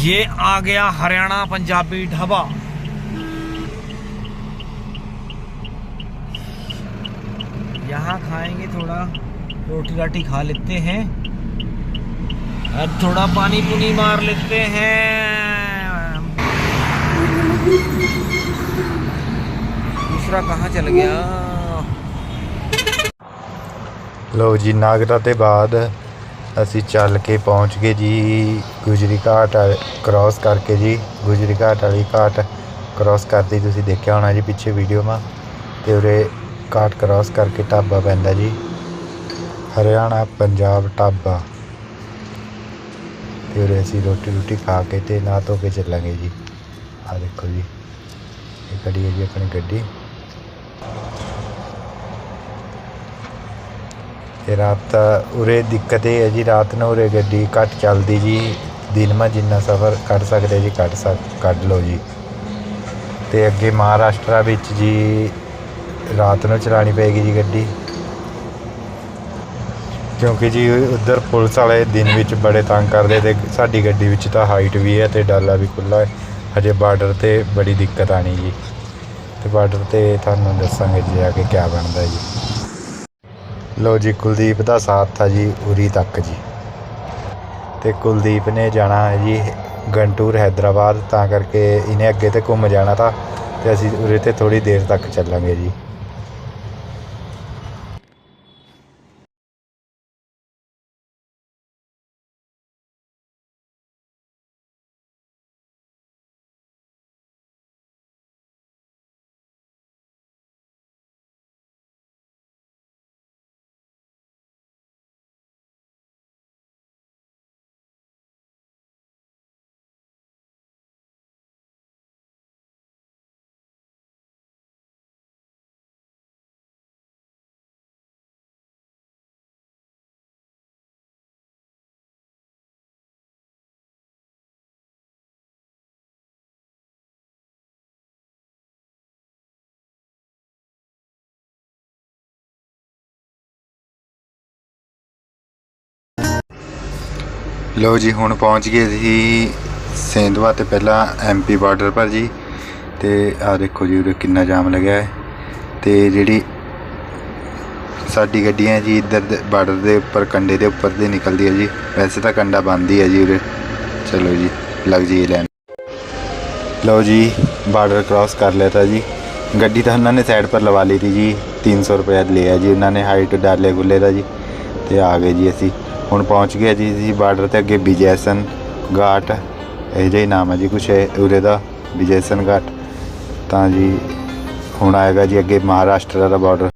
ये आ गया हरियाणा पंजाबी ढाबा यहाँ खाएंगे थोड़ा रोटी राटी खा लेते हैं और थोड़ा पानी पुनी मार लेते हैं दूसरा कहाँ चल गया ਲੋ ਜੀ ਨਾਗਰਾ ਤੇ ਬਾਅਦ ਅਸੀਂ ਚੱਲ ਕੇ ਪਹੁੰਚ ਗਏ ਜੀ, ਗੁਜਰੀ ਘਾਟ ਕ੍ਰਾਸ ਕਰਕੇ ਜੀ, ਗੁਜਰੀ ਘਾਟ ਵਾਲੀ ਘਾਟ ਕ੍ਰਾਸ ਕਰਦੀ ਤੁਸੀਂ ਦੇਖਿਆ ਹੋਣਾ ਜੀ ਪਿੱਛੇ ਵੀਡੀਓ ਮਾ, ਤੇ ਉਰੇ ਘਾਟ ਕ੍ਰਾਸ ਕਰਕੇ ਢਾਬਾ ਪੈਂਦਾ ਜੀ, ਹਰਿਆਣਾ, ਪੰਜਾਬ ਢਾਬਾ। ਤੇ ਉਰੇ ਅਸੀਂ ਰੋਟੀ ਰੋਟੀ ਖਾ ਕੇ ਤੇ ਨਾ ਧੋ ਕੇ ਚੱਲਾਂਗੇ ਜੀ। ਆ ਦੇਖੋ ਜੀ, ਇਹ ਖੜੀ ਹੈ ਜੀ ਆਪਣੀ ਗੱਡੀ। ਤੇ ਰਾਤ ਉਰੇ ਦਿੱਕਤ ਇਹ ਹੈ ਜੀ, ਰਾਤ ਨੂੰ ਉਰੇ ਗੱਡੀ ਘੱਟ ਚੱਲਦੀ ਜੀ, ਦਿਨ ਮਾ ਜਿੰਨਾ ਸਫ਼ਰ ਕੱਢ ਸਕਦੇ ਜੀ, ਕੱਢ ਸਕ, ਕੱਢ ਲਓ ਜੀ। ਤੇ ਅੱਗੇ ਮਹਾਰਾਸ਼ਟਰ ਵਿੱਚ ਜੀ, ਰਾਤ ਨੂੰ ਚਲਾਣੀ ਪਏਗੀ ਜੀ ਗੱਡੀ। ਕਿਉਂਕਿ ਜੀ ਉਧਰ ਪੁਲਿਸ ਵਾਲੇ ਦਿਨ ਵਿੱਚ ਬੜੇ ਤੰਗ ਕਰਦੇ ਤੇ ਸਾਡੀ ਗੱਡੀ ਵਿੱਚ ਤਾਂ ਹਾਈਟ ਵੀ ਹੈ ਤੇ ਡਾਲਾ ਵੀ ਖੁੱਲਾ ਹੈ। ਹਜੇ ਬਾਰਡਰ ਤੇ ਬੜੀ ਦਿੱਕਤ ਆਣੀ ਜੀ। ਤੇ ਬਾਰਡਰ ਤੇ ਤੁਹਾਨੂੰ ਦੱਸਾਂਗੇ ਜੀ ਆ ਕੇ ਕੀ ਬਣਦਾ ਜੀ। ਲੋ ਜੀ, ਕੁਲਦੀਪ ਦਾ ਸਾਥ ਥਾ ਜੀ ਉਰੀ ਤੱਕ ਜੀ। ਤੇ ਕੁਲਦੀਪ ਨੇ ਜਾਣਾ ਹੈ ਜੀ ਗੰਟੂਰ ਹੈਦਰਾਬਾਦ, ਤਾਂ ਕਰਕੇ ਇਹਨੇ ਅੱਗੇ ਤੇ ਘੁੰਮ ਜਾਣਾ ਤਾਂ ਤੇ ਅਸੀਂ ਉਰੇ ਤੇ ਥੋੜੀ ਦੇਰ ਤੱਕ ਚੱਲਾਂਗੇ ਜੀ। ਲੋ ਜੀ, ਹੁਣ ਪਹੁੰਚ ਗਏ ਸੀ ਸੇਂਦਵਾ ਤੇ ਪਹਿਲਾਂ ਐਮਪੀ ਬਾਰਡਰ ਪਰ ਜੀ। ਤੇ ਆ ਦੇਖੋ ਜੀ, ਉਰੇ ਕਿੰਨਾ ਜਾਮ ਲੱਗਿਆ ਹੈ। ਤੇ ਜਿਹੜੀ ਸਾਡੀ ਗੱਡੀਆਂ ਜੀ ਇੱਧਰ ਦੇ ਬਾਰਡਰ ਦੇ ਉੱਪਰ ਕੰਡੇ ਦੇ ਉੱਪਰ ਦੀ ਨਿਕਲਦੀ ਹੈ ਜੀ। ਵੈਸੇ ਤਾਂ ਕੰਡਾ ਬੰਦ ਹੀ ਹੈ ਜੀ ਉਰੇ। ਚਲੋ ਜੀ, ਲੱਗ ਜੀ ਲੈਣ। ਲਓ ਜੀ, ਬਾਰਡਰ ਕ੍ਰਾਸ ਕਰ ਲਿਆ था ਜੀ। ਗੱਡੀ ਤਾਂ ਉਹਨਾਂ ਨੇ ਸਾਈਡ ਪਰ ਲਵਾ ਲਈ थी ਜੀ। 300 ਰੁਪਏ ਲਿਆ ਜੀ। ਉਹਨਾਂ ਨੇ ਹਾਈਟ ਡਾਲੇ ਗੁੱਲੇ ਦਾ ਜੀ। ਤੇ ਆ ਗਏ ਜੀ ਅਸੀਂ। ਹੁਣ ਪਹੁੰਚ ਗਿਆ ਜੀ ਜੀ ਬਾਰਡਰ ਤੇ ਅੱਗੇ ਵਿਜੈਸਨ ਘਾਟ, ਇਹ ਜਿਹਾ ਹੀ ਨਾਮ ਹੈ ਜੀ ਕੁਛ, ਇਹ ਉਰੇ ਦਾ ਵਿਜੈਸਨ ਘਾਟ। ਤਾਂ ਜੀ ਹੁਣ ਆਏਗਾ ਜੀ ਅੱਗੇ ਮਹਾਰਾਸ਼ਟਰ ਦਾ ਬਾਰਡਰ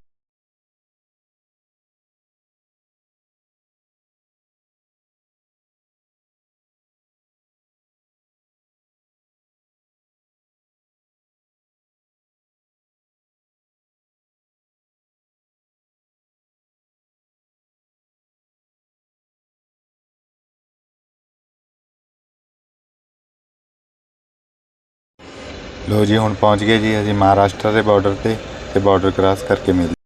ਲੋ ਜੀ, ਹੁਣ ਪਹੁੰਚ ਗਏ ਜੀ ਅਸੀਂ ਮਹਾਰਾਸ਼ਟਰ ਦੇ ਬਾਰਡਰ ਤੇ ਤੇ ਬਾਰਡਰ ਕ੍ਰਾਸ ਕਰਕੇ ਮਿਲਦੇ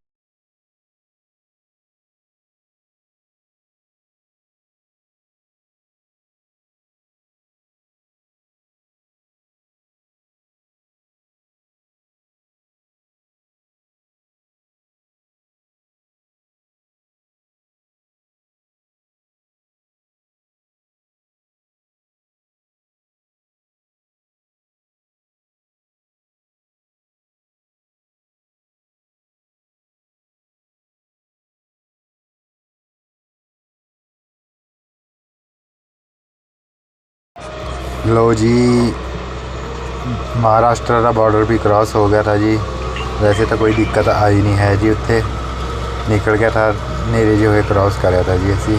ਲੋ ਜੀ, ਮਹਾਰਾਸ਼ਟਰ ਦਾ ਬਾਰਡਰ ਵੀ ਕ੍ਰਾਸ ਹੋ ਗਿਆ ਥਾ ਜੀ, ਵੈਸੇ ਤਾਂ ਕੋਈ ਦਿੱਕਤ ਆਈ ਨਹੀਂ ਹੈ ਜੀ ਉੱਥੇ। ਨਿਕਲ ਗਿਆ ਥਾ ਨੇਰੇ ਜੋ ਹੈ ਕ੍ਰਾਸ ਕਰਿਆ ਥਾ ਜੀ ਅਸੀਂ।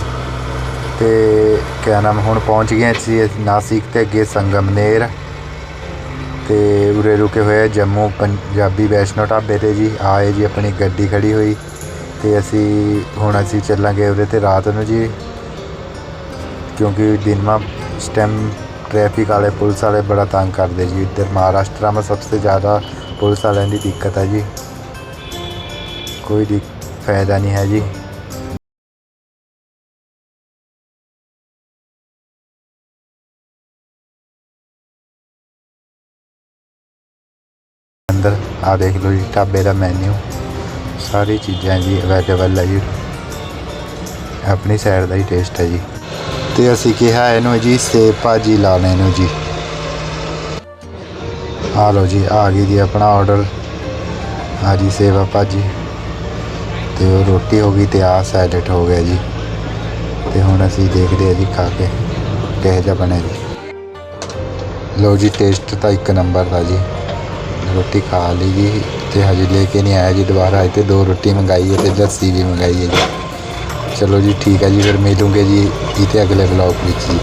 ਤੇ ਕਿਆ ਨਾਮ, ਹੁਣ ਪਹੁੰਚ ਗਏ ਸੀ ਨਾਸਿਕ ਤੇ ਅੱਗੇ ਸੰਗਮਨੇਰ ਤੇ ਉਰੇ ਰੁਕੇ ਹੋਏ ਜੰਮੂ ਪੰਜਾਬੀ ਵੈਸ਼ਨੋ ਢਾਬੇ ਤੇ ਜੀ, ਆਏ ਜੀ ਆਪਣੀ ਗੱਡੀ ਖੜੀ ਹੋਈ। ਤੇ ਅਸੀਂ, ਹੁਣ ਅਸੀਂ ਚੱਲਾਂਗੇ ਉਰੇ ਤੇ ਰਾਤ ਨੂੰ ਜੀ। ਕਿਉਂਕਿ ਦਿਨ ਮਾ ਸਟੈਮ ट्रैफिक वाले पुलिस वाले बड़ा तंग करते जी इधर महाराष्ट्र में सबसे ज़्यादा पुलिस वाले की दिक्कत है जी कोई दिक- फायदा नहीं है जी ਅੰਦਰ ਆ ਦੇਖ ਲਓ ਜੀ ਢਾਬੇ ਦਾ ਮੈਨੂ ਸਾਰੀ ਚੀਜ਼ਾਂ ਜੀ ਅਵੇਲੇਬਲ ਹੈ ਜੀ ਆਪਣੀ ਸਾਈਡ ਦਾ ਹੀ ਟੇਸਟ ਹੈ ਜੀ ਤੇ ਅਸੀਂ ਕਿਹਾ, ਇਹਨੂੰ ਜੀ ਸੇਬ ਭਾਜੀ ਲਾ ਲੈਣ ਨੂੰ ਜੀ। ਆ ਲਓ ਜੀ, ਆ ਗਈ ਜੀ ਆਪਣਾ ਆਰਡਰ ਆ ਜੀ, ਸੇਵਾ ਭਾਜੀ। ਤੇ ਉਹ ਰੋਟੀ ਹੋ ਗਈ ਤੇ ਆ ਸੈਲਡ ਹੋ ਗਿਆ ਜੀ। ਤੇ ਹੁਣ ਅਸੀਂ ਦੇਖਦੇ ਆ ਜੀ, ਖਾ ਕੇ ਕਿਹੋ ਜਿਹਾ ਬਣਿਆ ਜੀ। ਲਓ ਜੀ ਟੇਸਟ ਤਾਂ ਇੱਕ ਨੰਬਰ ਦਾ ਜੀ। ਰੋਟੀ ਖਾ ਲਈ ਜੀ, ਤੇ ਹਜੇ ਲੈ ਕੇ ਨਹੀਂ ਆਇਆ ਜੀ ਦੁਬਾਰਾ। ਇੱਥੇ ਦੋ ਰੋਟੀ ਮੰਗਾਈ ਹੈ ਤੇ ਲੱਸੀ ਵੀ ਮੰਗਾਈ ਹੈ ਜੀ। ਚਲੋ ਜੀ ਠੀਕ ਹੈ ਜੀ ਫਿਰ ਮਿਲੂਗੇ ਜੀ ਇਹ ਇਤੇ ਅਗਲੇ ਵਲੌਗ ਵਿੱਚ ਜੀ।